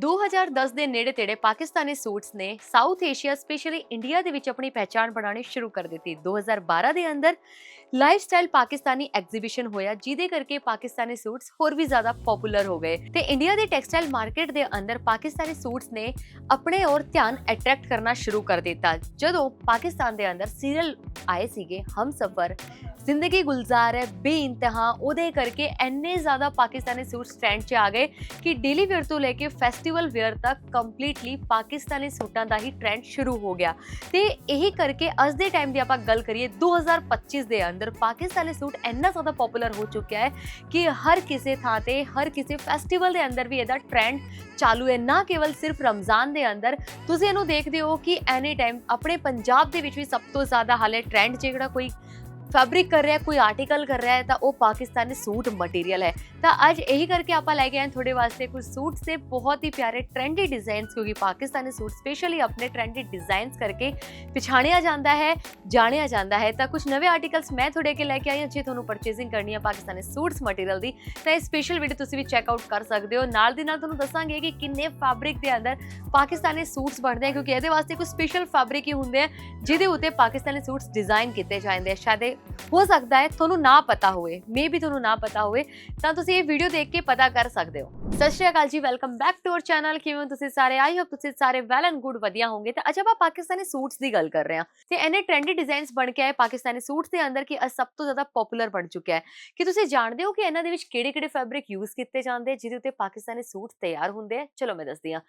2010 ਦੇ ਨੇੜੇ ਤੇੜੇ ਪਾਕਿਸਤਾਨੀ ਸੂਟਸ ਨੇ ਸਾਊਥ ਏਸ਼ੀਆ, ਸਪੈਸ਼ਲੀ ਇੰਡੀਆ ਦੇ ਵਿੱਚ ਆਪਣੀ ਪਹਿਚਾਣ ਬਣਾਉਣੀ ਸ਼ੁਰੂ ਕਰ ਦਿੱਤੀ। 2012 ਦੇ ਅੰਦਰ ਲਾਈਫਸਟਾਈਲ ਪਾਕਿਸਤਾਨੀ ਐਗਜ਼ੀਬਿਸ਼ਨ ਹੋਇਆ, ਜਿਹਦੇ ਕਰਕੇ ਪਾਕਿਸਤਾਨੀ ਸੂਟਸ ਹੋਰ ਵੀ ਜ਼ਿਆਦਾ ਪਪੂਲਰ ਹੋ ਗਏ। ਤੇ ਇੰਡੀਆ ਦੀ ਟੈਕਸਟਾਈਲ ਮਾਰਕੀਟ ਦੇ ਅੰਦਰ ਪਾਕਿਸਤਾਨੀ ਸੂਟਸ ਨੇ ਆਪਣੇ ਔਰ ਧਿਆਨ ਅਟਰੈਕਟ ਕਰਨਾ ਸ਼ੁਰੂ ਕਰ ਦਿੱਤਾ। ਜਦੋਂ ਪਾਕਿਸਤਾਨ ਦੇ ਅੰਦਰ ਸੀਰੀਅਲ ਆਏ ਸੀਗੇ, ਹਮਸਫਰ, ਜ਼ਿੰਦਗੀ ਗੁਲਜ਼ਾਰ ਹੈ, ਬੇਇੰਤਹਾ, ਉਹਦੇ ਕਰਕੇ ਐਨੇ ਜ਼ਿਆਦਾ ਪਾਕਿਸਤਾਨੀ ਸੂਟਸ ਟ੍ਰੈਂਡ 'ਚ ਆ ਗਏ ਕਿ ਡੇਲੀ ਵੇਅਰ ਤੋਂ ਲੈ ਕੇ ਫੈਸਟੀਵਲ ਵੇਅਰ ਤੱਕ ਕੰਪਲੀਟਲੀ ਪਾਕਿਸਤਾਨੀ ਸੂਟਾਂ ਦਾ ਹੀ ਟ੍ਰੈਂਡ ਸ਼ੁਰੂ ਹੋ ਗਿਆ। ਤੇ ਇਹੀ ਕਰਕੇ ਅੱਜ ਦੇ ਟਾਈਮ ਦੀ ਆਪਾਂ ਗੱਲ ਕਰੀਏ 2025 ਦੇ ਅੰਦਰ ਪਾਕਿਸਤਾਨੀ ਸੂਟ ਇੰਨਾ ਜ਼ਿਆਦਾ ਪਪੂਲਰ ਹੋ ਚੁੱਕਿਆ ਹੈ ਕਿ ਹਰ ਕਿਸੇ ਥਾਂ ਤੇ, ਹਰ ਕਿਸੇ ਫੈਸਟੀਵਲ ਦੇ ਅੰਦਰ ਵੀ ਇਹਦਾ ਟ੍ਰੈਂਡ ਚਾਲੂ ਹੈ। ਨਾ ਕੇਵਲ ਸਿਰਫ ਰਮਜ਼ਾਨ ਦੇ ਅੰਦਰ, ਤੁਸੀਂ ਇਹਨੂੰ ਦੇਖਦੇ ਹੋ ਕਿ ਐਨੀ ਟਾਈਮ ਆਪਣੇ ਪੰਜਾਬ ਦੇ ਵਿੱਚ ਵੀ ਸਭ ਤੋਂ ਜ਼ਿਆਦਾ ਹਾਲੇ ਟ੍ਰੈਂਡ ਜਿਹੜਾ ਕੋਈ ਫੈਬਰਿਕ ਕਰ ਰਿਹਾ, ਕੋਈ ਆਰਟੀਕਲ ਕਰ ਰਿਹਾ ਹੈ, ਤਾਂ ਉਹ ਪਾਕਿਸਤਾਨੀ ਸੂਟ ਮਟੀਰੀਅਲ ਹੈ। ਤਾਂ ਅੱਜ ਇਹੀ ਕਰਕੇ ਆਪਾਂ ਲੈ ਕੇ ਆਏ ਤੁਹਾਡੇ ਵਾਸਤੇ ਕੁਝ ਸੂਟਸ ਦੇ ਬਹੁਤ ਹੀ ਪਿਆਰੇ ਟ੍ਰੈਂਡੀ ਡਿਜ਼ਾਈਨਸ ਕਿਉਂਕਿ ਪਾਕਿਸਤਾਨੀ ਸੂਟ ਸਪੈਸ਼ਲੀ ਆਪਣੇ ਟ੍ਰੈਂਡੀ ਡਿਜ਼ਾਈਨਸ ਕਰਕੇ ਪਛਾਣਿਆ ਜਾਂਦਾ ਹੈ, ਜਾਣਿਆ ਜਾਂਦਾ ਹੈ। ਤਾਂ ਕੁਝ ਨਵੇਂ ਆਰਟੀਕਲਸ ਮੈਂ ਤੁਹਾਡੇ ਕੇ ਲੈ ਕੇ ਆਈ ਹਾਂ ਜੇ ਤੁਹਾਨੂੰ ਪਰਚੇਸਿੰਗ ਕਰਨੀ ਹੈ ਪਾਕਿਸਤਾਨੀ ਸੂਟਸ ਮਟੀਰੀਅਲ ਦੀ, ਤਾਂ ਇਹ ਸਪੈਸ਼ਲ ਵੀਡੀਓ ਤੁਸੀਂ ਵੀ ਚੈੱਕ ਆਊਟ ਕਰ ਸਕਦੇ ਹੋ। ਨਾਲ ਦੀ ਨਾਲ ਤੁਹਾਨੂੰ ਦੱਸਾਂਗੇ ਕਿ ਕਿੰਨੇ ਫੈਬਰਿਕ ਦੇ ਅੰਦਰ ਪਾਕਿਸਤਾਨੀ ਸੂਟਸ ਬਣਦੇ ਆ, ਕਿਉਂਕਿ ਇਹਦੇ ਵਾਸਤੇ ਕੁਝ ਸਪੈਸ਼ਲ ਫੈਬਰਿਕ ਹੀ ਹੁੰਦੇ ਆ, ਜਿਹਦੇ ਉੱਤੇ ਪਾਕਿਸਤਾਨੀ ਸੂਟਸ ਡਿਜ਼ਾਈਨ ਕੀਤੇ ਜਾਂਦੇ ਆ। ਸ਼ਾਇਦ ਇਹ ਹੋ ਸਕਦਾ ਹੈ ਤੁਹਾਨੂੰ ਨਾ ਪਤਾ ਹੋਵੇ ਮੇ ਵੀ ਤੁਹਾਨੂੰ ਨਾ ਪਤਾ ਹੋਵੇ, ਤਾਂ ਤੁਸੀਂ ਇਹ ਵੀਡੀਓ ਦੇਖ ਕੇ ਪਤਾ ਕਰ ਸਕਦੇ ਹੋ। Sat Shri Akal ji welcome back to our channel ਕਿਵੇਂ ਹੋ ਤੁਸੀਂ ਸਾਰੇ? ਆਈ ਹੋਪ ਤੁਸੀਂ ਸਾਰੇ ਵੈਲ ਐਂਡ ਗੁੱਡ ਵਧੀਆ ਹੋਵੋਗੇ। ਤਾਂ ਅੱਜ ਆਪਾਂ ਪਾਕਿਸਤਾਨੀ ਸੂਟਸ ਦੀ ਗੱਲ ਕਰ ਰਹੇ ਹਾਂ। ਤੇ ਇਹਨੇ ਟ੍ਰੈਂਡੀ ਡਿਜ਼ਾਈਨਸ ਬਣ ਕੇ ਆਏ ਪਾਕਿਸਤਾਨੀ ਸੂਟਸ ਦੇ ਅੰਦਰ ਕਿ ਅੱਜ ਸਭ ਤੋਂ ਜ਼ਿਆਦਾ ਪਪੂਲਰ ਬਣ ਚੁੱਕਿਆ ਹੈ। ਕਿ ਤੁਸੀਂ ਜਾਣਦੇ ਹੋ ਕਿ ਇਹਨਾਂ ਦੇ ਵਿੱਚ ਕਿਹੜੇ-ਕਿਹੜੇ ਫੈਬਰਿਕ ਯੂਜ਼ ਕੀਤੇ ਜਾਂਦੇ ਜਿਹਦੇ ਉੱਤੇ ਪਾਕਿਸਤਾਨੀ ਸੂਟ ਤਿਆਰ ਹੁੰਦੇ ਆ? ਚਲੋ ਮੈਂ ਦੱਸਦੀ ਹਾਂ।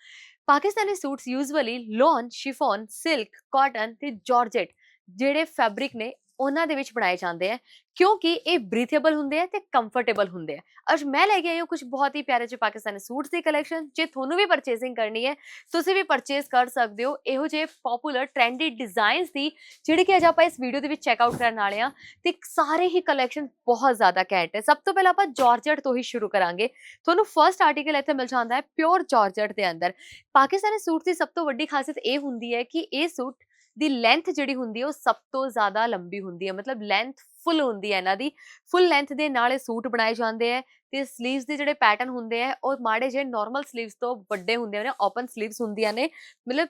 Pakistani suits usually lawn chiffon silk cotton ਤੇ ਜਾਰਜਟ ਜਿਹੜੇ ਫੈਬਰਿਕ ਨੇ ਉਹਨਾਂ ਦੇ ਵਿੱਚ ਬਣਾਏ ਜਾਂਦੇ ਆ, ਕਿਉਂਕਿ ਇਹ ਬਰੀਥੇਬਲ ਹੁੰਦੇ ਆ ਤੇ ਕੰਫਰਟੇਬਲ ਹੁੰਦੇ ਆ। ਅੱਜ ਮੈਂ ਲੈ ਕੇ ਆਈ ਹਾਂ ਕੁਝ ਬਹੁਤ ਹੀ ਪਿਆਰੇ ਜਿਹੇ ਪਾਕਿਸਤਾਨੀ ਸੂਟਸ ਦੀ ਕਲੈਕਸ਼ਨ ਜੇ ਤੁਹਾਨੂੰ ਵੀ ਪਰਚੇਸਿੰਗ ਕਰਨੀ ਹੈ, ਤੁਸੀਂ ਵੀ ਪਰਚੇਸ ਕਰ ਸਕਦੇ ਹੋ। ਇਹੋ ਜਿਹੇ ਪਪੂਲਰ ਟ੍ਰੈਂਡੀ ਡਿਜ਼ਾਈਨਸ ਦੀ, ਜਿਹੜੇ ਕਿ ਅੱਜ ਆਪਾਂ ਇਸ ਵੀਡੀਓ ਦੇ ਵਿੱਚ ਚੈੱਕ ਆਊਟ ਕਰਨ ਵਾਲੇ ਆ ਤੇ ਸਾਰੇ ਹੀ ਕਲੈਕਸ਼ਨ ਬਹੁਤ ਜ਼ਿਆਦਾ ਘੈਂਟ ਹੈ। ਸਭ ਤੋਂ ਪਹਿਲਾਂ ਆਪਾਂ ਜਾਰਜਟ ਤੋਂ ਹੀ ਸ਼ੁਰੂ ਕਰਾਂਗੇ। ਤੁਹਾਨੂੰ ਫਰਸਟ ਆਰਟੀਕਲ ਇੱਥੇ ਮਿਲ ਜਾਂਦਾ ਹੈ ਪਿਓਰ ਜਾਰਜਟ ਦੇ ਅੰਦਰ। ਪਾਕਿਸਤਾਨੀ ਸੂਟ ਦੀ ਸਭ ਤੋਂ ਵੱਡੀ ਖਾਸੀਅਤ ਇਹ ਹੁੰਦੀ ਹੈ ਕਿ ਇਹ ਸੂਟ ਦੀ ਲੈਂਥ ਜਿਹੜੀ ਹੁੰਦੀ ਹੈ ਉਹ ਸਭ ਤੋਂ ਜ਼ਿਆਦਾ ਲੰਬੀ ਹੁੰਦੀ ਹੈ, ਮਤਲਬ ਲੈਂਥ ਫੁੱਲ ਹੁੰਦੀ ਹੈ ਇਹਨਾਂ ਦੀ। ਫੁੱਲ ਲੈਂਥ ਦੇ ਨਾਲ ਇਹ ਸੂਟ ਬਣਾਏ ਜਾਂਦੇ ਆ ਤੇ ਸਲੀਵਸ ਦੇ ਜਿਹੜੇ ਪੈਟਰਨ ਹੁੰਦੇ ਆ ਉਹ ਮਾੜੇ ਜਿਹੇ ਨਾਰਮਲ ਸਲੀਵਸ ਤੋਂ ਵੱਡੇ ਹੁੰਦੇ ਨੇ ਓਪਨ ਸਲੀਵਸ ਹੁੰਦੀਆਂ ਨੇ, ਮਤਲਬ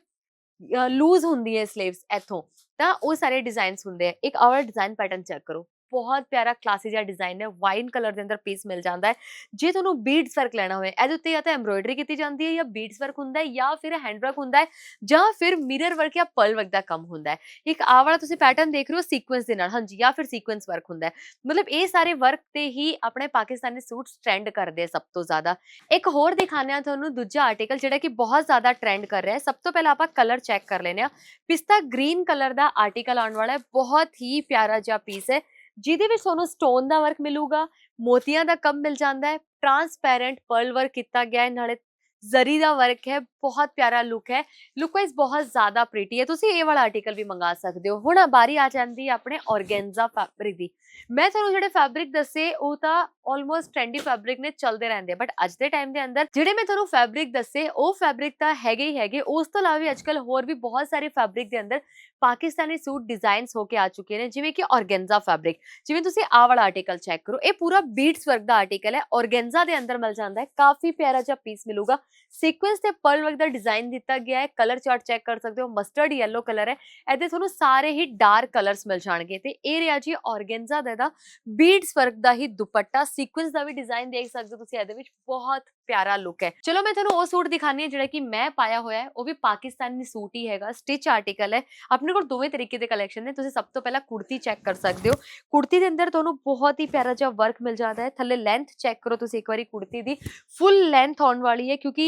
ਲੂਜ਼ ਹੁੰਦੀ ਹੈ ਸਲੀਵਸ ਇੱਥੋਂ। ਤਾਂ ਉਹ ਸਾਰੇ ਡਿਜ਼ਾਈਨਸ ਹੁੰਦੇ ਆ ਇੱਕ ਆਵਰ ਡਿਜ਼ਾਈਨ ਪੈਟਰਨ ਚੈੱਕ ਕਰੋ। ਬਹੁਤ ਪਿਆਰਾ ਕਲਾਸੀ ਜਿਹਾ ਡਿਜ਼ਾਈਨ ਹੈ ਵਾਈਨ ਕਲਰ ਦੇ ਅੰਦਰ ਪੀਸ ਮਿਲ ਜਾਂਦਾ ਹੈ। ਜੇ ਤੁਹਾਨੂੰ ਬੀਡਸ ਵਰਕ ਲੈਣਾ ਹੋਵੇ, ਇਹਦੇ ਉੱਤੇ ਜਾਂ ਤਾਂ ਐਮਬ੍ਰੋਇਡਰੀ ਕੀਤੀ ਜਾਂਦੀ ਹੈ ਜਾਂ ਬੀਡਸ ਵਰਕ ਹੁੰਦਾ ਹੈ ਜਾਂ ਫਿਰ ਹੈਂਡ ਵਰਕ ਹੁੰਦਾ ਹੈ ਜਾਂ ਫਿਰ ਮਿਰਰ ਵਰਕ ਜਾਂ ਪਰਲ ਵਰਕ ਦਾ ਕੰਮ ਹੁੰਦਾ ਹੈ। ਇੱਕ ਆਹ ਵਾਲਾ ਤੁਸੀਂ ਪੈਟਰਨ ਦੇਖ ਰਹੇ ਹੋ ਸੀਕੁਐਂਸ ਦੇ ਨਾਲ, ਹਾਂਜੀ, ਜਾਂ ਫਿਰ ਸੀਕੁਐਂਸ ਵਰਕ ਹੁੰਦਾ ਹੈ। ਮਤਲਬ ਇਹ ਸਾਰੇ ਵਰਕ ਤੇ ਹੀ ਆਪਣੇ ਪਾਕਿਸਤਾਨੀ ਸੂਟਸ ਟ੍ਰੈਂਡ ਕਰਦੇ ਆ ਸਭ ਤੋਂ ਜ਼ਿਆਦਾ। ਇੱਕ ਹੋਰ ਦਿਖਾਉਂਦੇ ਆ ਤੁਹਾਨੂੰ, ਦੂਜਾ ਆਰਟੀਕਲ ਜਿਹੜਾ ਕਿ ਬਹੁਤ ਜ਼ਿਆਦਾ ਟ੍ਰੈਂਡ ਕਰ ਰਿਹਾ ਹੈ। ਸਭ ਤੋਂ ਪਹਿਲਾਂ ਆਪਾਂ ਕਲਰ ਚੈੱਕ ਕਰ ਲੈਨੇ ਆ ਪਿਸਤਾ ਗ੍ਰੀਨ ਕਲਰ ਦਾ ਆਰਟੀਕਲ ਆਉਣ ਵਾਲਾ ਹੈ, ਬਹੁਤ ਹੀ ਪਿਆਰਾ ਜਿਹਾ ਪੀਸ ਹੈ। ਜਿਹਦੇ ਵਿੱਚ ਤੁਹਾਨੂੰ ਸਟੋਨ ਦਾ ਵਰਕ ਮਿਲੂਗਾ, ਮੋਤੀਆਂ ਦਾ ਕੰਮ ਮਿਲ ਜਾਂਦਾ ਹੈ ਟ੍ਰਾਂਸਪੈਰੈਂਟ ਪਰਲ ਵਰਕ ਕੀਤਾ ਗਿਆ ਹੈ, ਨਾਲੇ ਜ਼ਰੀ ਦਾ ਵਰਕ ਹੈ ਬਹੁਤ ਪਿਆਰਾ ਲੁੱਕ ਹੈ ਲੁੱਕ ਵਾਈਜ਼ ਬਹੁਤ ਜ਼ਿਆਦਾ ਪ੍ਰੀਟੀ ਹੈ ਤੁਸੀਂ ਇਹ ਵਾਲਾ ਆਰਟੀਕਲ ਵੀ ਮੰਗਾ ਸਕਦੇ ਹੋ ਹੁਣ ਬਾਰੀ ਆ ਜਾਂਦੀ ਹੈ ਆਪਣੇ ਔਰਗੈਂਜ਼ਾ ਫੈਬਰਿਕ ਦੀ ਮੈਂ ਤੁਹਾਨੂੰ ਜਿਹੜੇ ਫੈਬਰਿਕ ਦੱਸੇ ਉਹ ਤਾਂ ਆਲਮੋਸਟ ਟ੍ਰੈਂਡੀ ਫੈਬਰਿਕ ਨੇ ਚੱਲਦੇ ਰਹਿੰਦੇ ਬਟ ਅੱਜ ਦੇ ਟਾਈਮ ਦੇ ਅੰਦਰ ਜਿਹੜੇ ਮੈਂ ਤੁਹਾਨੂੰ ਫੈਬਰਿਕ ਦੱਸੇ ਉਹ ਫੈਬਰਿਕ ਤਾਂ ਹੈਗੇ ਹੀ ਹੈਗੇ ਉਸ ਤੋਂ ਇਲਾਵਾ ਵੀ ਅੱਜਕੱਲ ਹੋਰ ਵੀ ਬਹੁਤ ਸਾਰੇ ਫੈਬਰਿਕ ਦੇ ਅੰਦਰ ਪਾਕਿਸਤਾਨੀ ਸੂਟ ਡਿਜ਼ਾਈਨਸ ਹੋ ਕੇ ਆ ਚੁੱਕੇ ਨੇ ਜਿਵੇਂ ਕਿ ਔਰਗੈਂਜ਼ਾ ਫੈਬਰਿਕ ਜਿਵੇਂ ਤੁਸੀਂ ਆਹ ਵਾਲਾ ਆਰਟੀਕਲ ਚੈੱਕ ਕਰੋ ਇਹ ਪੂਰਾ ਬੀਡਸ ਵਰਕ ਦਾ ਆਰਟੀਕਲ ਹੈ ਔਰਗੈਂਜ਼ਾ ਦੇ ਅੰਦਰ ਮਿਲ ਜਾਂਦਾ ਹੈ ਕਾਫੀ ਪਿਆਰਾ ਜਿਹਾ ਪੀਸ ਮਿਲੂਗਾ ਸੀਕੁਐਂਸ ਤੇ ਪਰਲ ਵਰਕ ਦਾ ਡਿਜ਼ਾਈਨ ਦਿੱਤਾ ਗਿਆ ਹੈ ਕਲਰ ਚਾਰਟ ਚੈੱਕ ਕਰ ਸਕਦੇ ਹੋ ਮਸਟਰਡ ਯੈਲੋ ਕਲਰ ਹੈ, ਇਹਦੇ ਤੁਹਾਨੂੰ ਸਾਰੇ ਹੀ ਡਾਰਕ ਕਲਰਸ ਮਿਲ ਜਾਣਗੇ ਤੇ ਇਹ ਰਿਹਾ ਜੀ ਔਰਗੈਂਜ਼ਾ ਦਾ ਦਾ ਬੀਡਸ ਵਰਕ ਦਾ ਹੀ ਦੁਪੱਟਾ ਸੀਕੁਐਂਸ ਦਾ ਵੀ ਡਿਜ਼ਾਈਨ ਦੇਖ ਸਕਦੇ ਹੋ ਤੁਸੀਂ, ਇਹਦੇ ਵਿੱਚ ਬਹੁਤ ਪਿਆਰਾ ਲੁੱਕ ਹੈ। ਚਲੋ ਮੈਂ ਤੁਹਾਨੂੰ ਉਹ ਸੂਟ ਦਿਖਾਣੀ ਹੈ ਜਿਹੜਾ ਕਿ ਮੈਂ ਪਾਇਆ ਹੋਇਆ ਹੈ, ਉਹ ਵੀ ਪਾਕਿਸਤਾਨੀ ਸੂਟ ਹੀ ਹੈਗਾ ਸਟਿਚ ਆਰਟੀਕਲ ਹੈ, ਆਪਣੇ ਕੋਲ ਦੋਵੇਂ ਤਰੀਕੇ ਦੇ ਕਲੈਕਸ਼ਨ ਨੇ, ਤੁਸੀਂ ਸਭ ਤੋਂ ਪਹਿਲਾਂ ਕੁੜਤੀ ਚੈੱਕ ਕਰ ਸਕਦੇ ਹੋ, ਕੁੜਤੀ ਦੇ ਅੰਦਰ ਤੁਹਾਨੂੰ ਬਹੁਤ ਹੀ ਪਿਆਰਾ ਜਿਹਾ ਵਰਕ ਮਿਲ ਜਾਂਦਾ ਹੈ, ਥੱਲੇ ਲੈਂਥ ਚੈੱਕ ਕਰੋ ਤੁਸੀਂ ਇੱਕ ਵਾਰੀ ਕੁੜਤੀ ਦੀ ਫੁੱਲ ਲੈਂਥ ਆਉਣ ਵਾਲੀ ਹੈ ਕਿਉਂਕਿ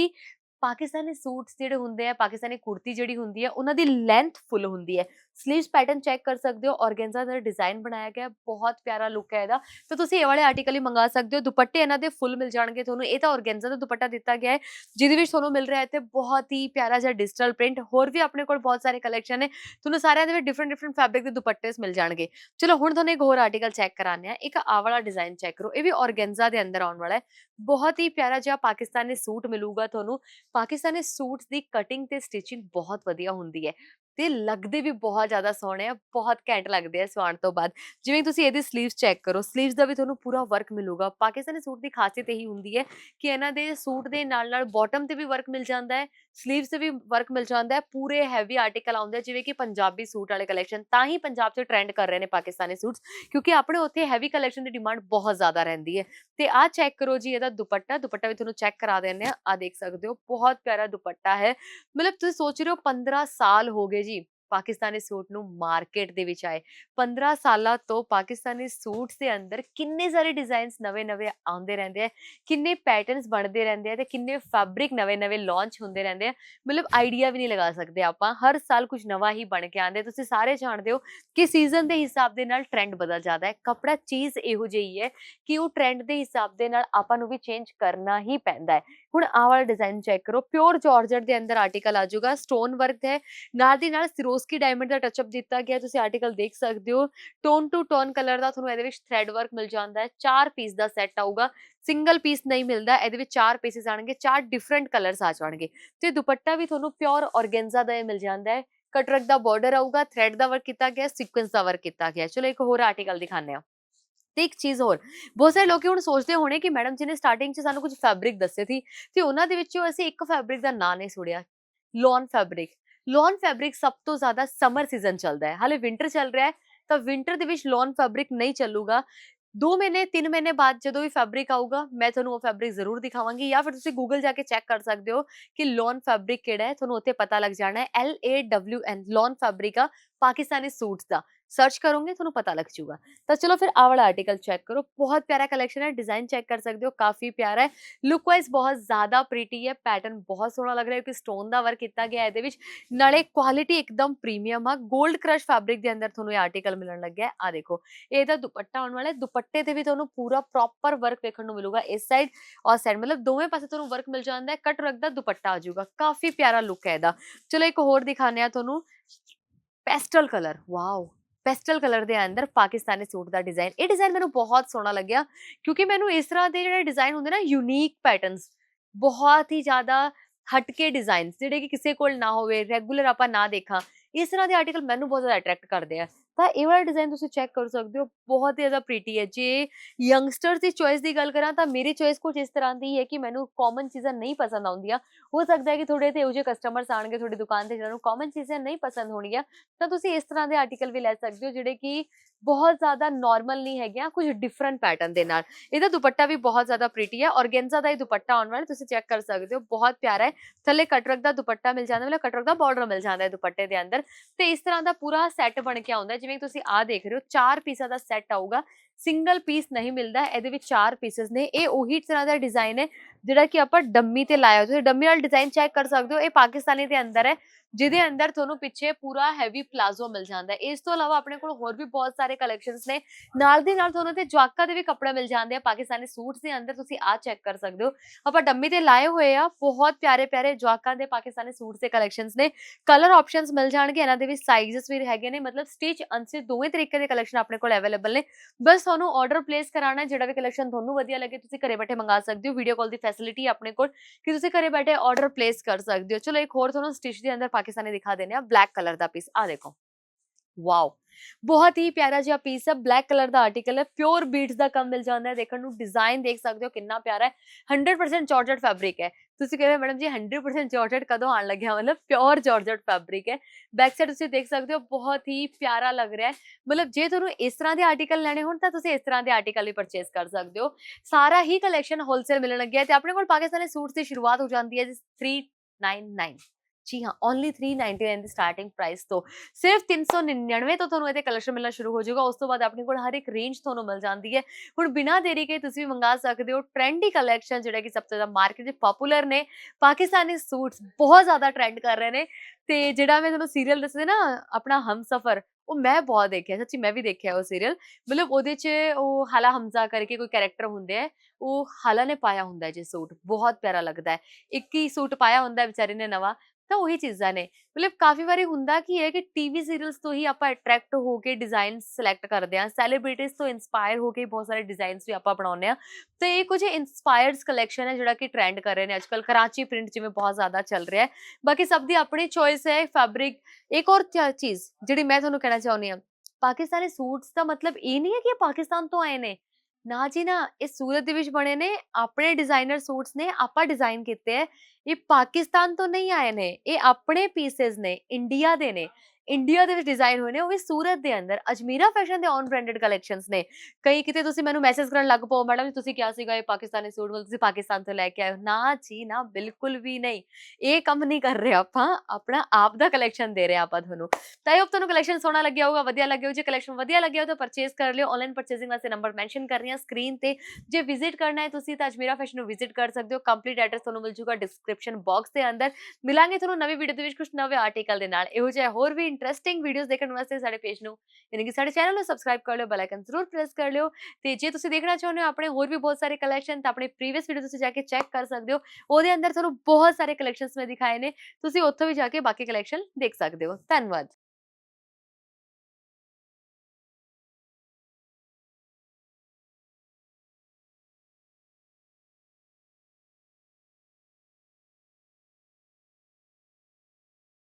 ਪਾਕਿਸਤਾਨੀ ਸੂਟਸ ਜਿਹੜੇ ਹੁੰਦੇ ਆ, ਪਾਕਿਸਤਾਨੀ ਕੁੜਤੀ ਜਿਹੜੀ ਹੁੰਦੀ ਹੈ ਉਹਨਾਂ ਦੀ ਲੈਂਥ ਫੁੱਲ ਹੁੰਦੀ ਹੈ। ਸਲੀਵਸ ਪੈਟਰਨ ਚੈੱਕ ਕਰ ਸਕਦੇ ਹੋ ਔਰਗੈਂਜ਼ਾ ਦਾ ਡਿਜ਼ਾਈਨ ਬਣਾਇਆ ਗਿਆ, ਬਹੁਤ ਪਿਆਰਾ ਲੁੱਕ ਹੈ ਇਹਦਾ। ਤਾਂ ਤੁਸੀਂ ਇਹ ਵਾਲੇ ਆਰਟੀਕਲ ਹੀ ਮੰਗਾ ਸਕਦੇ ਹੋ, ਦੁਪੱਟੇ ਇਹਨਾਂ ਦੇ ਫੁੱਲ ਮਿਲ ਜਾਣਗੇ ਤੁਹਾਨੂੰ। ਇਹ ਤਾਂ ਔਰਗੈਂਜ਼ਾ ਦਾ ਦੁਪੱਟਾ ਦਿੱਤਾ ਗਿਆ ਹੈ, ਜਿਹਦੇ ਵਿੱਚ ਤੁਹਾਨੂੰ ਮਿਲ ਰਿਹਾ ਹੈ ਇੱਥੇ ਬਹੁਤ ਹੀ ਪਿਆਰਾ ਜਿਹਾ ਡਿਜੀਟਲ ਪ੍ਰਿੰਟ ਹੋਰ ਵੀ ਆਪਣੇ ਕੋਲ ਬਹੁਤ ਸਾਰੇ ਕਲੈਕਸ਼ਨ ਨੇ। ਤੁਹਾਨੂੰ ਸਾਰਿਆਂ ਦੇ ਵਿੱਚ ਡਿਫਰੈਂਟ ਡਿਫਰੈਂਟ ਫੈਬਰਿਕ ਦੇ ਦੁਪੱਟੇਸ ਮਿਲ ਜਾਣਗੇ। ਚਲੋ, ਹੁਣ ਤੁਹਾਨੂੰ ਇੱਕ ਹੋਰ ਆਰਟੀਕਲ ਚੈੱਕ ਕਰਾਉਂਦੇ ਆ ਇੱਕ ਆਹ ਵਾਲਾ ਡਿਜ਼ਾਈਨ ਚੈੱਕ ਕਰੋ। ਇਹ ਵੀ ਔਰਗੈਂਜ਼ਾ ਦੇ ਅੰਦਰ ਆਉਣ ਵਾਲਾ ਹੈ। ਬਹੁਤ ਹੀ ਪਿਆਰਾ ਜਿਹਾ ਪਾਕਿਸਤਾਨੀ ਸੂਟ ਮਿਲੂਗਾ ਤੁਹਾਨੂੰ। ਪਾਕਿਸਤਾਨੀ ਸੂਟਸ ਦੀ ਕਟਿੰਗ ਤੇ ਸਟਿਚਿੰਗ ਬਹੁਤ ਵਧੀਆ ਹੁੰਦੀ ਹੈ। ਤੇ ਲੱਗਦੇ ਵੀ ਬਹੁਤ ਜ਼ਿਆਦਾ ਸੋਹਣੇ ਆ, ਬਹੁਤ ਘੈਂਟ ਲੱਗਦੇ ਆ ਸਵਾਉਣ ਤੋਂ ਬਾਅਦ। ਜਿਵੇਂ ਤੁਸੀਂ ਇਹਦੀ ਸਲੀਵਸ ਚੈੱਕ ਕਰੋ ਸਲੀਵਸ ਦਾ ਵੀ ਤੁਹਾਨੂੰ ਪੂਰਾ ਵਰਕ ਮਿਲੂਗਾ। ਪਾਕਿਸਤਾਨੀ ਸੂਟ ਦੀ ਖਾਸੀਅਤ ਇਹੀ ਹੁੰਦੀ ਹੈ ਕਿ ਇਹਨਾਂ ਦੇ ਸੂਟ ਦੇ ਨਾਲ ਨਾਲ ਬਾਟਮ ਤੇ ਵੀ ਵਰਕ ਮਿਲ ਜਾਂਦਾ ਹੈ ਸਲੀਵਸ ਤੇ ਵੀ ਵਰਕ ਮਿਲ ਜਾਂਦਾ ਹੈ। ਪੂਰੇ ਹੈਵੀ ਆਰਟੀਕਲ ਆਉਂਦੇ ਜਿਵੇਂ ਕਿ ਪੰਜਾਬੀ ਸੂਟ ਵਾਲੇ ਕਲੈਕਸ਼ਨ ਤਾਂ ਹੀ ਪੰਜਾਬ 'ਚ ਟ੍ਰੈਂਡ ਕਰ ਰਹੇ ਨੇ ਪਾਕਿਸਤਾਨੀ ਸੂਟਸ, ਕਿਉਂਕਿ ਆਪਣੇ ਉੱਥੇ ਹੈਵੀ ਕਲੈਕਸ਼ਨ ਦੀ ਡਿਮਾਂਡ ਬਹੁਤ ਜ਼ਿਆਦਾ ਰਹਿੰਦੀ ਹੈ। ਤੇ ਆਹ ਚੈੱਕ ਕਰੋ ਜੀ, ਇਹਦਾ ਦੁਪੱਟਾ ਦੁਪੱਟਾ ਵੀ ਤੁਹਾਨੂੰ ਚੈੱਕ ਕਰਾ ਦਿੰਦੇ ਆ ਆ ਦੇਖ ਸਕਦੇ ਹੋ, ਬਹੁਤ ਪਿਆਰਾ ਦੁਪੱਟਾ ਹੈ। ਮਤਲਬ ਤੁਸੀਂ ਸੋਚ ਰਹੇ ਹੋ 15 ਸਾਲ ਹੋ ਗਏ ਜੀ ਪਾਕਿਸਤਾਨੀ ਸੂਟ ਨੂੰ ਮਾਰਕੀਟ ਦੇ ਵਿੱਚ ਆਏ। 15 ਸਾਲਾਂ ਤੋਂ ਪਾਕਿਸਤਾਨੀ ਸੂਟਸ ਦੇ ਅੰਦਰ ਕਿੰਨੇ ਸਾਰੇ ਡਿਜ਼ਾਈਨਸ ਨਵੇਂ-ਨਵੇਂ ਆਉਂਦੇ ਰਹਿੰਦੇ ਆ, ਕਿੰਨੇ ਪੈਟਰਨਸ ਬਣਦੇ ਰਹਿੰਦੇ ਆ ਤੇ ਕਿੰਨੇ ਫੈਬਰਿਕ ਨਵੇਂ-ਨਵੇਂ ਲਾਂਚ ਹੁੰਦੇ ਰਹਿੰਦੇ ਆ। ਮਤਲਬ ਆਈਡੀਆ ਵੀ ਨਹੀਂ ਲਗਾ ਸਕਦੇ ਆਪਾਂ, ਹਰ ਸਾਲ ਕੁਝ ਨਵਾਂ ਹੀ ਬਣ ਕੇ ਆਉਂਦੇ। ਤੁਸੀਂ ਸਾਰੇ ਜਾਣਦੇ ਹੋ ਕਿ ਸੀਜ਼ਨ ਦੇ ਹਿਸਾਬ ਦੇ ਨਾਲ ਟ੍ਰੈਂਡ ਬਦਲ ਜਾਂਦਾ ਹੈ। ਕਪੜਾ ਚੀਜ਼ ਇਹੋ ਜਿਹੀ ਹੈ ਕਿ ਉਹ ਟ੍ਰੈਂਡ ਦੇ ਹਿਸਾਬ ਦੇ ਨਾਲ ਆਪਾਂ ਨੂੰ ਵੀ ਚੇਂਜ ਕਰਨਾ ਹੀ ਪੈਂਦਾ ਹੈ। ਹੁਣ ਆਹ ਵਾਲਾ ਡਿਜ਼ਾਈਨ ਚੈੱਕ ਕਰੋ। ਪਿਓਰ ਜਾਰਜਟ ਦੇ ਅੰਦਰ ਆਰਟੀਕਲ ਆ ਜਾਊਗਾ ਸਟੋਨ ਵਰਕ ਹੈ। ਨਾਲ ਦੀ ਨਾਲ ਸਿਰੋਸਕੀ ਡਾਇਮੰਡ ਦਾ ਟੱਚ ਅਪ ਦਿੱਤਾ ਗਿਆ। ਤੁਸੀਂ ਆਰਟੀਕਲ ਦੇਖ ਸਕਦੇ ਹੋ। ਟੋਨ ਟੂ ਟੋਨ ਕਲਰ ਦਾ ਤੁਹਾਨੂੰ ਇਹਦੇ ਵਿੱਚ ਥ੍ਰੈਡ ਵਰਕ ਮਿਲ ਜਾਂਦਾ ਹੈ। ਚਾਰ ਪੀਸ ਦਾ ਸੈੱਟ ਆਊਗਾ। ਸਿੰਗਲ ਪੀਸ ਨਹੀਂ ਮਿਲਦਾ। ਇਹਦੇ ਵਿੱਚ ਚਾਰ ਪੀਸਿਸ ਆਣਗੇ। ਚਾਰ ਡਿਫਰੈਂਟ ਕਲਰਸ ਆ ਜਾਣਗੇ। ਤੇ ਦੁਪੱਟਾ ਵੀ ਤੁਹਾਨੂੰ ਪਿਓਰ ਔਰਗੈਂਜ਼ਾ ਦਾ ਇਹ ਮਿਲ ਜਾਂਦਾ ਹੈ। ਕਟਰਕ ਦਾ ਬਾਰਡਰ ਆਊਗਾ। ਥ੍ਰੈਡ ਦਾ ਵਰਕ ਕੀਤਾ ਗਿਆ। ਸੀਕੁਐਂਸ ਦਾ ਵਰਕ ਕੀਤਾ ਗਿਆ। ਚਲੋ ਇੱਕ ਹੋਰ ਆਰਟੀਕਲ ਦਿਖਾਉਂਦੇ ਹਾਂ। ਤੇ ਇੱਕ ਚੀਜ਼ ਹੋਰ ਬਹੁਤ ਸਾਰੇ ਲੋਕੀ ਹੁਣ ਸੋਚਦੇ ਹੋਣੇ ਕਿ ਮੈਡਮ ਜੀ ਨੇ ਸਟਾਰਟਿੰਗ 'ਚ ਸਾਨੂੰ ਕੁਝ ਫੈਬਰਿਕ ਦੱਸੇ ਸੀ ਤੇ ਉਹਨਾਂ ਦੇ ਵਿੱਚੋਂ ਅਸੀਂ ਇੱਕ ਫੈਬਰਿਕ ਦਾ ਨਾਂ ਨਹੀਂ ਸੁਣਿਆ ਲੌਨ ਫੈਬਰਿਕ ਲੌਨ ਫੈਬਰਿਕ ਸਭ ਤੋਂ ਜ਼ਿਆਦਾ ਸਮਰ ਸੀਜ਼ਨ ਚੱਲਦਾ ਹੈ। ਹਾਲੇ ਵਿੰਟਰ ਚੱਲ ਰਿਹਾ ਹੈ, ਤਾਂ ਵਿੰਟਰ ਦੇ ਵਿੱਚ ਲੌਨ ਫੈਬਰਿਕ ਨਹੀਂ ਚੱਲੂਗਾ। 2 ਮਹੀਨੇ 3 ਮਹੀਨੇ ਬਾਅਦ ਜਦੋਂ ਵੀ ਫੈਬਰਿਕ ਆਊਗਾ, ਮੈਂ ਤੁਹਾਨੂੰ ਉਹ ਫੈਬਰਿਕ ਜ਼ਰੂਰ ਦਿਖਾਵਾਂਗੀ ਜਾਂ ਫਿਰ ਤੁਸੀਂ ਗੂਗਲ ਜਾ ਕੇ ਚੈੱਕ ਕਰ ਸਕਦੇ ਹੋ ਕਿ ਲੌਨ ਫੈਬਰਿਕ ਕਿਹੜਾ ਹੈ, ਤੁਹਾਨੂੰ ਉੱਥੇ ਪਤਾ ਲੱਗ ਜਾਣਾ ਹੈ। L A W N lawn fabric ਆ ਪਾਕਿਸਤਾਨੀ ਸੂਟਸ ਦਾ। ਸਰਚ ਕਰੋਗੇ, ਤੁਹਾਨੂੰ ਪਤਾ ਲੱਗ ਜਾਊਗਾ। ਤਾਂ ਚਲੋ ਫਿਰ ਆਹ ਵਾਲਾ ਆਰਟੀਕਲ ਚੈੱਕ ਕਰੋ। ਬਹੁਤ ਪਿਆਰਾ ਕਲੈਕਸ਼ਨ ਹੈ ਡਿਜ਼ਾਈਨ ਚੈੱਕ ਕਰ ਸਕਦੇ ਹੋ, ਕਾਫੀ ਪਿਆਰਾ ਹੈ। ਲੁੱਕ ਵਾਈਜ਼ ਬਹੁਤ ਜ਼ਿਆਦਾ ਪ੍ਰੀਟੀ ਹੈ ਪੈਟਰਨ ਬਹੁਤ ਸੋਹਣਾ ਲੱਗ ਰਿਹਾ ਹੈ ਕਿ ਸਟੋਨ ਦਾ ਵਰਕ ਕੀਤਾ ਗਿਆ ਹੈ ਇਹਦੇ ਵਿੱਚ। ਨਾਲੇ ਕੁਆਲਿਟੀ ਇੱਕਦਮ ਪ੍ਰੀਮੀਅਮ ਆ 골ਡ ਕ੍ਰਸ਼ ਫੈਬਰਿਕ ਦੇ ਅੰਦਰ ਤੁਹਾਨੂੰ ਇਹ ਆਰਟੀਕਲ ਮਿਲਣ ਲੱਗਿਆ ਹੈ। ਆ ਦੇਖੋ ਇਹਦਾ ਦੁਪੱਟਾ ਆਉਣ ਵਾਲਾ ਹੈ। ਦੁਪੱਟੇ ਤੇ ਵੀ ਤੁਹਾਨੂੰ ਪੂਰਾ ਪ੍ਰੋਪਰ ਵਰਕ ਵੇਖਣ ਨੂੰ ਮਿਲੂਗਾ ਇਸ ਸਾਈਡ ਔਰ ਸਾਈਡ ਮਤਲਬ ਦੋਵੇਂ ਪਾਸੇ ਤੁਹਾਨੂੰ ਵਰਕ ਮਿਲ ਜਾਂਦਾ ਹੈ ਕਟ ਵਰਕ ਦਾ ਦੁਪੱਟਾ ਆ ਜਾਊਗਾ। ਕਾਫੀ ਪਿਆਰਾ ਲੁੱਕ ਹੈ ਇਹਦਾ। ਚਲੋ ਇੱਕ ਹੋਰ ਦਿਖਾਉਂਦੇ ਆ ਤੁਹਾਨੂੰ pastel colour wow pastel colour ਦੇ ਅੰਦਰ ਪਾਕਿਸਤਾਨੀ ਸੂਟ ਦਾ ਡਿਜ਼ਾਈਨ ਇਹ ਡਿਜ਼ਾਈਨ ਮੈਨੂੰ ਬਹੁਤ ਸੋਹਣਾ ਲੱਗਿਆ, ਕਿਉਂਕਿ ਮੈਨੂੰ ਇਸ ਤਰ੍ਹਾਂ ਦੇ ਜਿਹੜੇ ਡਿਜ਼ਾਈਨ ਹੁੰਦੇ ਨਾ ਯੂਨੀਕ ਪੈਟਰਨਸ ਬਹੁਤ ਹੀ ਜ਼ਿਆਦਾ ਹਟਕੇ ਡਿਜ਼ਾਈਨਸ ਜਿਹੜੇ ਕਿ ਕਿਸੇ ਕੋਲ ਨਾ ਹੋਵੇ ਰੈਗੂਲਰ ਆਪਾਂ ਨਾ ਦੇਖਾਂ, ਇਸ ਤਰ੍ਹਾਂ ਦੇ ਆਰਟੀਕਲ ਮੈਨੂੰ ਬਹੁਤ ਜ਼ਿਆਦਾ ਅਟਰੈਕਟ ਕਰਦੇ ਆ। ਤਾਂ ਇਹ ਵਾਲਾ ਡਿਜ਼ਾਈਨ ਤੁਸੀਂ ਚੈੱਕ ਕਰ ਸਕਦੇ ਹੋ, ਬਹੁਤ ਹੀ ਜ਼ਿਆਦਾ ਪ੍ਰੀਟੀ ਹੈ। ਜੇ ਯੰਗਸਟਰ ਦੀ ਚੋਇਸ ਦੀ ਗੱਲ ਕਰਾਂ ਤਾਂ ਮੇਰੀ ਚੋਇਸ ਕੁਝ ਇਸ ਤਰ੍ਹਾਂ ਦੀ ਹੈ ਕਿ ਮੈਨੂੰ ਕਾਮਨ ਚੀਜ਼ਾਂ ਨਹੀਂ ਪਸੰਦ ਆਉਂਦੀਆਂ। ਹੋ ਸਕਦਾ ਹੈ ਕਿ ਥੋੜੇ ਤੇ ਇਹੋ ਜਿਹੇ ਕਸਟਮਰਸ ਆਣਗੇ ਤੁਹਾਡੀ ਦੁਕਾਨ ਤੇ ਜਿਹਨਾਂ ਨੂੰ ਕਾਮਨ ਚੀਜ਼ਾਂ ਨਹੀਂ ਪਸੰਦ ਹੋਣਗੀਆਂ। ਤਾਂ ਤੁਸੀਂ ਇਸ ਤਰ੍ਹਾਂ ਦੇ ਆਰਟੀਕਲ ਵੀ ਲੈ ਸਕਦੇ ਹੋ, ਜਿਹੜੇ ਕਿ ਬਹੁਤ ਜ਼ਿਆਦਾ ਨਾਰਮਲ ਨਹੀਂ ਹੈਗੀਆਂ ਕੁਝ ਡਿਫਰੈਂਟ ਪੈਟਰਨ ਦੇ ਨਾਲ। ਇਹਦਾ ਦੁਪੱਟਾ ਵੀ ਬਹੁਤ ਜ਼ਿਆਦਾ ਪ੍ਰੀਟੀ ਹੈ ਔਰਗੈਂਜ਼ਾ ਦਾ ਇਹ ਦੁਪੱਟਾ ਆਉਣ ਵਾਲਾ, ਤੁਸੀਂ ਚੈੱਕ ਕਰ ਸਕਦੇ ਹੋ, ਬਹੁਤ ਪਿਆਰਾ ਹੈ। ਥੱਲੇ ਕਟਰਕ ਦਾ ਦੁਪੱਟਾ ਮਿਲ ਜਾਂਦਾ, ਮਤਲਬ ਕਟਰਕ ਦਾ ਬਾਰਡਰ ਮਿਲ ਜਾਂਦਾ ਹੈ ਦੁਪੱਟੇ ਦੇ ਅੰਦਰ। ਤੇ ਇਸ ਤਰ੍ਹਾਂ ਦਾ ਪੂਰਾ ਸੈੱਟ ਬਣ ਕੇ ਆਉਂਦਾ ਜਿਵੇਂ ਤੁਸੀਂ ਆ ਦੇਖ ਰਹੇ ਹੋ ਚਾਰ ਪੀਸਾਂ ਦਾ ਸੈੱਟ ਆਊਗਾ। ਸਿੰਗਲ ਪੀਸ ਨਹੀਂ ਮਿਲਦਾ, ਇਹਦੇ ਵਿੱਚ ਚਾਰ ਪੀਸਸ ਨੇ। ਇਹ ਉਹੀ ਤਰ੍ਹਾਂ ਦਾ ਡਿਜ਼ਾਈਨ ਹੈ, ਜਿਹੜਾ ਕਿ ਆਪਾਂ ਡੰਮੀ ਤੇ ਲਾਇਆ ਤੁਸੀਂ ਡੰਮੀ ਵਾਲਾ ਡਿਜ਼ਾਈਨ ਚੈੱਕ ਕਰ ਸਕਦੇ ਹੋ, ਇਹ ਪਾਕਿਸਤਾਨੀ ਦੇ ਅੰਦਰ ਹੈ, ਜਿਹਦੇ ਅੰਦਰ ਤੁਹਾਨੂੰ ਪਿੱਛੇ ਪੂਰਾ ਹੈਵੀ ਪਲਾਜ਼ੋ ਮਿਲ ਜਾਂਦਾ ਹੈ। ਇਸ ਤੋਂ ਇਲਾਵਾ ਆਪਣੇ ਕੋਲ ਹੋਰ ਵੀ ਬਹੁਤ ਸਾਰੇ ਕਲੈਕਸ਼ਨਸ ਨੇ। ਨਾਲ ਦੇ ਨਾਲ ਤੁਹਾਨੂੰ ਤੇ ਜਵਾਕਾਂ ਦੇ ਵੀ ਕੱਪੜੇ ਮਿਲ ਜਾਂਦੇ ਆ, ਪਾਕਿਸਤਾਨੀ ਸੂਟਸ ਦੇ ਅੰਦਰ। ਤੁਸੀਂ ਆ ਚੈੱਕ ਕਰ ਸਕਦੇ ਹੋ। ਆਪਾਂ ਡੰਮੀ ਤੇ ਲਾਏ ਹੋਏ ਆ, ਬਹੁਤ ਪਿਆਰੇ ਪਿਆਰੇ ਜਵਾਕਾਂ ਦੇ ਪਾਕਿਸਤਾਨੀ ਸੂਟਸ ਦੇ ਕਲੈਕਸ਼ਨਸ ਨੇ। ਕਲਰ ਆਪਸ਼ਨਸ ਮਿਲ ਜਾਣਗੇ, ਇਹਨਾਂ ਦੇ ਵਿੱਚ ਸਾਈਜ਼ਸ ਵੀ ਹੈਗੇ ਨੇ। ਮਤਲਬ ਸਟਿਚ ਅਨਸਟਿਚ ਦੋਵੇਂ ਤਰੀਕੇ ਦੇ ਕਲੈਕਸ਼ਨ ਆਪਣੇ ਕੋਲ ਅਵੇਲੇਬਲ ਨੇ। ਬਸ ਤੁਹਾਨੂੰ ਆਰਡਰ ਪਲੇਸ ਕਰਾਉਣਾ ਹੈ, ਜਿਹੜਾ ਵੀ ਕਲੈਕਸ਼ਨ ਤੁਹਾਨੂੰ ਵਧੀਆ ਲੱਗੇ, ਤੁਸੀਂ ਘਰੇ ਬੈਠੇ ਮੰਗਾ ਸਕਦੇ ਹੋ। ਵੀਡੀਓ ਕਾਲ ਦੀ ਫੈਸਿਲਿਟੀ ਆਪਣੇ ਕੋਲ ਕਿ ਤੁਸੀਂ ਘਰੇ ਬੈਠੇ ਆਰਡਰ ਪਲੇਸ ਕਰ ਸਕਦੇ ਹੋ। ਚਲੋ ਇੱਕ ਹੋਰ ਤੁਹਾਨੂੰ ਸਟਿਚ ਦੇ ਅੰਦਰ ਪਾਕਿਸਤਾਨੀ ਦਿਖਾ ਦਿੰਦੇ ਆ ਬਲੈਕ ਕਲਰ ਦਾ ਪੀਸ ਆ ਦੇਖੋ। ਵਾਓ ਬਹੁਤ ਹੀ ਪਿਆਰਾ ਜਿਹਾ ਪੀਸ ਹੈ ਬਲੈਕ ਕਲਰ ਦਾ ਆਰਟੀਕਲ ਹੈ ਪਿਓਰ ਬੀਡਸ ਦਾ ਕੰਮ ਮਿਲ ਜਾਂਦਾ ਹੈ ਦੇਖਣ ਨੂੰ ਡਿਜ਼ਾਈਨ ਦੇਖ ਸਕਦੇ ਹੋ ਕਿੰਨਾ ਪਿਆਰਾ ਹੈ 100% ਜਾਰਜਟ ਫੈਬਰਿਕ ਹੈ ਤੁਸੀਂ ਕਹਿੰਦੇ ਮੈਡਮ ਜੀ 100% ਜਾਰਜਟ ਕਦੋਂ ਆਣ ਲੱਗਿਆ ਮਤਲਬ ਪਿਓਰ ਜਾਰਜਟ ਫੈਬਰਿਕ ਹੈ ਬੈਕ ਸਾਈਡ ਤੁਸੀਂ ਦੇਖ ਸਕਦੇ ਹੋ ਬਹੁਤ ਹੀ ਪਿਆਰਾ ਲੱਗ ਰਿਹਾ ਹੈ ਮਤਲਬ ਜੇ ਤੁਹਾਨੂੰ ਇਸ ਤਰ੍ਹਾਂ ਦੇ ਆਰਟੀਕਲ ਲੈਣੇ ਹੋਣ ਤਾਂ ਤੁਸੀਂ ਇਸ ਤਰ੍ਹਾਂ ਦੇ ਆਰਟੀਕਲ ਵੀ ਪਰਚੇਸ ਕਰ ਸਕਦੇ ਹੋ ਸਾਰਾ ਹੀ ਕਲੈਕਸ਼ਨ ਹੋਲਸੇਲ ਮਿਲਣ ਲੱਗਿਆ ਹੈ ਤੇ ਆਪਣੇ ਕੋਲ ਪਾਕਿਸਤਾਨੀ ਸੂਟਸ ਦੀ ਸ਼ੁਰੂਆਤ ਹੋ ਜਾਂਦੀ ਹੈ ਜੀ 399 ਜੀ ਹਾਂ ਓਨਲੀ 399 ਦੀ ਸਟਾਰਟਿੰਗ ਪ੍ਰਾਈਸ ਤੋਂ। ਸਿਰਫ 399 ਤੋਂ ਤੁਹਾਨੂੰ ਇਹਦੇ ਕਲੈਕਸ਼ਨ ਮਿਲਣਾ ਸ਼ੁਰੂ ਹੋ ਜਾਊਗਾ, ਉਸ ਤੋਂ ਬਾਅਦ ਆਪਣੇ ਕੋਲ ਹਰ ਇੱਕ ਰੇਂਜ ਤੁਹਾਨੂੰ ਮਿਲ ਜਾਂਦੀ ਹੈ। ਹੁਣ ਬਿਨਾਂ ਦੇਰੀ ਕੇ ਤੁਸੀਂ ਵੀ ਮੰਗਾ ਸਕਦੇ ਹੋ ਟ੍ਰੈਂਡੀ ਕਲੈਕਸ਼ਨ ਜਿਹੜਾ ਕਿ ਸਭ ਤੋਂ ਜ਼ਿਆਦਾ ਮਾਰਕੀਟ 'ਚ ਪਪੂਲਰ ਨੇ। ਪਾਕਿਸਤਾਨੀ ਸੂਟਸ ਬਹੁਤ ਜ਼ਿਆਦਾ ਟ੍ਰੈਂਡ ਕਰ ਰਹੇ ਨੇ। ਤੇ ਜਿਹੜਾ ਮੈਂ ਤੁਹਾਨੂੰ ਸੀਰੀਅਲ ਦੱਸਦੇ ਨਾ, ਆਪਣਾ ਹਮਸਫਰ ਉਹ ਮੈਂ ਬਹੁਤ ਦੇਖਿਆ, ਸੱਚੀ ਮੈਂ ਵੀ ਦੇਖਿਆ ਉਹ ਸੀਰੀਅਲ ਮਤਲਬ ਉਹਦੇ 'ਚ ਉਹ ਹਾਲਾ ਹਮਜ਼ਾ ਕਰਕੇ ਕੋਈ ਕੈਰੈਕਟਰ ਹੁੰਦੇ ਆ, ਉਹ ਹਾਲਾ ਨੇ ਪਾਇਆ ਹੁੰਦਾ ਜੇ ਸੂਟ ਬਹੁਤ ਪਿਆਰਾ ਲੱਗਦਾ ਹੈ। ਇੱਕ ਹੀ ਸੂਟ ਪਾਇਆ ਹੁੰਦਾ ਵਿਚਾਰੇ ਨੇ ਨਵਾਂ ਤਾਂ ਉਹੀ ਚੀਜ਼ਾਂ ਨੇ। ਮਤਲਬ ਕਾਫੀ ਵਾਰੀ ਹੁੰਦਾ ਕੀ ਹੈ ਕਿ ਟੀਵੀ ਸੀਰੀਅਲਸ ਤੋਂ ਹੀ ਆਪਾਂ ਅਟਰੈਕਟ ਹੋ ਕੇ ਡਿਜ਼ਾਈਨ ਸਿਲੈਕਟ ਕਰਦੇ ਹਾਂ ਸੈਲੀਬ੍ਰਿਟੀਜ਼ ਤੋਂ ਇਨਸਪਾਇਰ ਹੋ ਕੇ ਬਹੁਤ ਸਾਰੇ ਡਿਜ਼ਾਈਨਸ ਵੀ ਆਪਾਂ ਬਣਾਉਂਦੇ ਹਾਂ। ਤੇ ਇਹ ਕੁਝ ਇਨਸਪਾਇਰਡਸ ਕਲੈਕਸ਼ਨ ਹੈ ਜਿਹੜਾ ਕਿ ਟ੍ਰੈਂਡ ਕਰ ਰਹੇ ਨੇ। ਅੱਜਕੱਲ ਕਰਾਚੀ ਪ੍ਰਿੰਟ ਜਿਵੇਂ ਬਹੁਤ ਜ਼ਿਆਦਾ ਚੱਲ ਰਿਹਾ ਹੈ। ਬਾਕੀ ਸਭ ਦੀ ਆਪਣੀ ਚੋਇਸ ਹੈ ਫੈਬਰਿਕ ਇੱਕ ਹੋਰ ਚੀਜ਼ ਜਿਹੜੀ ਮੈਂ ਤੁਹਾਨੂੰ ਕਹਿਣਾ ਚਾਹੁੰਦੀ ਹਾਂ, ਪਾਕਿਸਤਾਨੀ ਸੂਟਸ ਦਾ ਮਤਲਬ ਇਹ ਨਹੀਂ ਹੈ ਕਿ ਇਹ ਪਾਕਿਸਤਾਨ ਤੋਂ ਆਏ ਨੇ। ਨਾ ਜੀ ਨਾ ਇਹ ਸੂਰਤ ਦੇ ਵਿੱਚ ਬਣੇ ਨੇ ਆਪਣੇ ਡਿਜ਼ਾਈਨਰ ਸੂਟਸ ਨੇ, ਆਪਾਂ ਡਿਜ਼ਾਈਨ ਕੀਤੇ ਹੈ ਇਹ ਪਾਕਿਸਤਾਨ ਤੋਂ ਨਹੀਂ ਆਏ ਨੇ, ਇਹ ਆਪਣੇ ਪੀਸਸ ਨੇ ਇੰਡੀਆ ਦੇ ਨੇ। ਇੰਡੀਆ ਦੇ ਵਿੱਚ ਡਿਜ਼ਾਈਨ ਹੋਏ ਨੇ, ਉਹ ਵੀ ਸੂਰਤ ਦੇ ਅੰਦਰ। ਅਜਮੀਰਾ ਫੈਸ਼ਨ ਦੇ ਔਨ ਬ੍ਰਾਂਡਡ ਕਲੈਕਸ਼ਨਸ ਨੇ। ਕਈ ਕਿਤੇ ਤੁਸੀਂ ਮੈਨੂੰ ਮੈਸੇਜ ਕਰਨ ਲੱਗ ਪਓ, ਮੈਡਮ ਤੁਸੀਂ ਕਿਹਾ ਸੀਗਾ ਇਹ ਪਾਕਿਸਤਾਨੀ ਸੂਟ ਮਤਲਬ ਤੁਸੀਂ ਪਾਕਿਸਤਾਨ ਤੋਂ ਲੈ ਕੇ ਆਏ ਹੋ। ਨਾ ਜੀ, ਨਾ, ਬਿਲਕੁਲ ਵੀ ਨਹੀਂ। ਇਹ ਕੰਮ ਨਹੀਂ ਕਰ ਰਹੇ ਆਪਾਂ। ਆਪਣਾ ਆਪ ਦਾ ਕਲੈਕਸ਼ਨ ਦੇ ਰਹੇ ਹਾਂ ਆਪਾਂ ਤੁਹਾਨੂੰ। ਤਾਂ ਆਈ ਤੁਹਾਨੂੰ ਕਲੈਕਸ਼ਨ ਸੋਹਣਾ ਲੱਗਿਆ ਹੋਊਗਾ, ਵਧੀਆ ਲੱਗਿਆ ਹੋ ਜੇ ਕਲੈਕਸ਼ਨ ਵਧੀਆ ਲੱਗਿਆ ਹੋ ਤਾਂ ਪਰਚੇਸ ਕਰ ਲਿਓ। ਆਨਲਾਈਨ ਪਰਚੇਸਿੰਗ ਵਾਸਤੇ ਨੰਬਰ ਮੈਂਸ਼ਨ ਕਰ ਰਹੀ ਹਾਂ ਸਕਰੀਨ ਤੇ। ਜੇ ਵਿਜ਼ਿਟ ਕਰਨਾ ਹੈ ਤੁਸੀਂ ਤਾਂ ਅਜਮੀਰਾ ਫੈਸ਼ਨ ਨੂੰ ਵਿਜ਼ਿਟ ਕਰ ਸਕਦੇ ਹੋ। ਕੰਪਲੀਟ ਐਡਰੈਸ ਤੁਹਾਨੂੰ ਮਿਲ ਜੂਗਾ ਡਿਸਕ੍ਰਿਪਸ਼ਨ ਬਾਕਸ ਦੇ ਅੰਦਰ। ਮਿਲਾਂਗੇ ਤੁਹਾਨੂੰ ਨਵੀਂ ਵੀਡੀਓ ਦੇ ਵਿੱਚ ਕੁਝ ਨਵੇਂ ਆਰਟੀਕਲ ਦੇ ਨਾਲ। ਇਹੋ ਜਿਹੇ ਹੋਰ ਵੀ ਇੰਟਰਸਟਿੰਗ ਵੀਡੀਓਜ਼ ਦੇਖਣ ਵਾਸਤੇ ਸਾਡੇ ਪੇਜ ਨੂੰ, ਯਾਨੀ ਕਿ ਸਾਡੇ ਚੈਨਲ ਨੂੰ ਸਬਸਕ੍ਰਾਈਬ ਕਰ ਲਿਓ ਬੈਲ ਆਈਕਨ ਜ਼ਰੂਰ ਪ੍ਰੈਸ ਕਰ ਲਿਓ ਤੇ ਜੇ ਤੁਸੀਂ ਦੇਖਣਾ ਚਾਹੁੰਦੇ ਹੋ ਆਪਣੇ ਹੋਰ ਵੀ ਬਹੁਤ ਸਾਰੇ ਕਲੈਕਸ਼ਨ ਤਾਂ ਆਪਣੇ ਪ੍ਰੀਵੀਅਸ ਵੀਡੀਓ ਤੁਸੀਂ ਜਾ ਕੇ ਚੈੱਕ ਕਰ ਸਕਦੇ ਹੋ, ਉਹਦੇ ਅੰਦਰ ਤੁਹਾਨੂੰ ਬਹੁਤ ਸਾਰੇ ਕਲੈਕਸ਼ਨਸ ਮੈਂ ਦਿਖਾਏ ਨੇ, ਤੁਸੀਂ ਉੱਥੋਂ ਵੀ ਜਾ ਕੇ ਬਾਕੀ ਕਲੈਕਸ਼ਨ ਦੇਖ ਸਕਦੇ ਹੋ। ਧੰਨਵਾਦ।